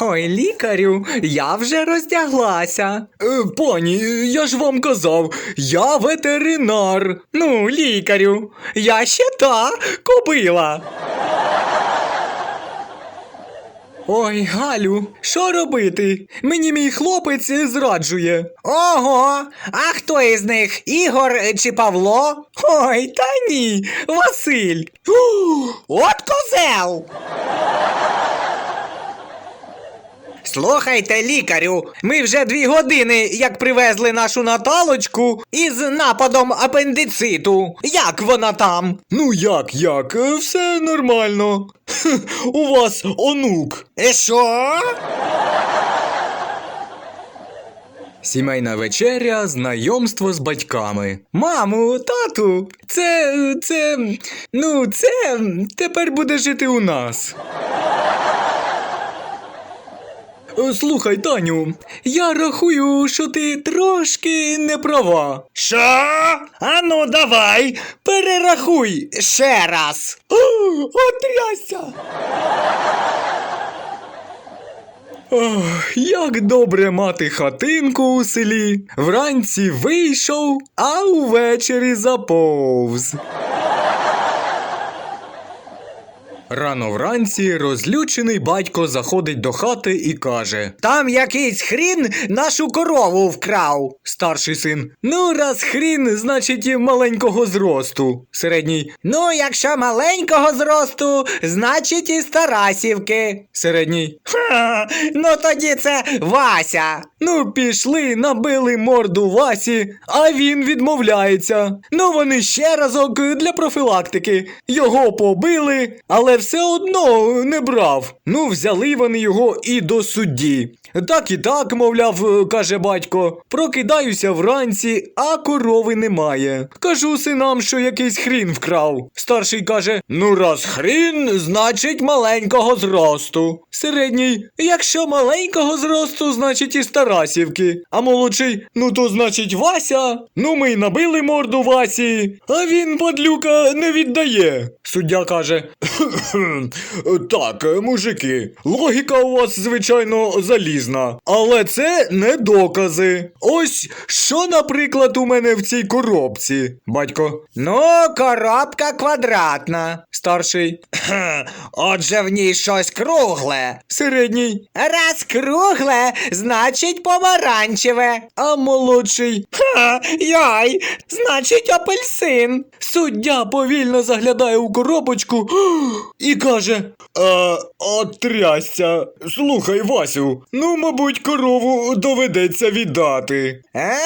Ой, лікарю, я вже роздяглася. Е, пані, я ж вам казав, я ветеринар. Ну, лікарю, я ще та кобила. Ой, Галю, що робити? Мені мій хлопець зраджує. Ого, а хто із них? Ігор чи Павло? Ой, та ні, Василь. От козел. Слухайте, лікарю, ми вже дві години як привезли нашу Наталочку із нападом апендициту. Як вона там? Ну як, як? Е, Все нормально. У вас онук. І що? Сімейна вечеря, знайомство з батьками. Маму, тату, це. це. ну, це тепер буде жити у нас. Слухай, Таню, я рахую, що ти трошки не права. Що? Ану, давай, перерахуй ще раз. Отрясся. Ох, як добре мати хатинку у селі. Вранці вийшов, а увечері заповз. Рано вранці розлючений батько заходить до хати і каже: Там якийсь хрін нашу корову вкрав. Старший син. Ну, раз хрін, значить і маленького зросту. Середній. Ну, якщо маленького зросту, значить і з Тарасівки. Середній. Ха, ну тоді це Вася. Ну, пішли, набили морду Васі, а він відмовляється. Ну, вони ще разок для профілактики. Його побили, але все одно не брав. Ну, взяли вони його і до судді. Так і так, мовляв, каже батько. Прокидаюся вранці, а корови немає. Кажу синам, що якийсь хрін вкрав. Старший каже: Ну, раз хрін, значить маленького зросту. Середній, якщо маленького зросту, значить і з Тарасівки. А молодший, ну то значить Вася. Ну ми й набили морду Васі, а він, падлюка, не віддає. Суддя каже: Так, мужики, логіка у вас, звичайно, залізна, але це не докази. Ось що, наприклад, у мене в цій коробці. Батько. Ну, коробка квадратна. Старший. Отже, в ній щось кругле. Середній. Раз кругле, значить помаранчеве. А молодший. Ха, яй, значить апельсин. Суддя повільно заглядає у коробочку і каже: е, Отрясся. Слухай, Васю, ну, мабуть, корову доведеться віддати. Е?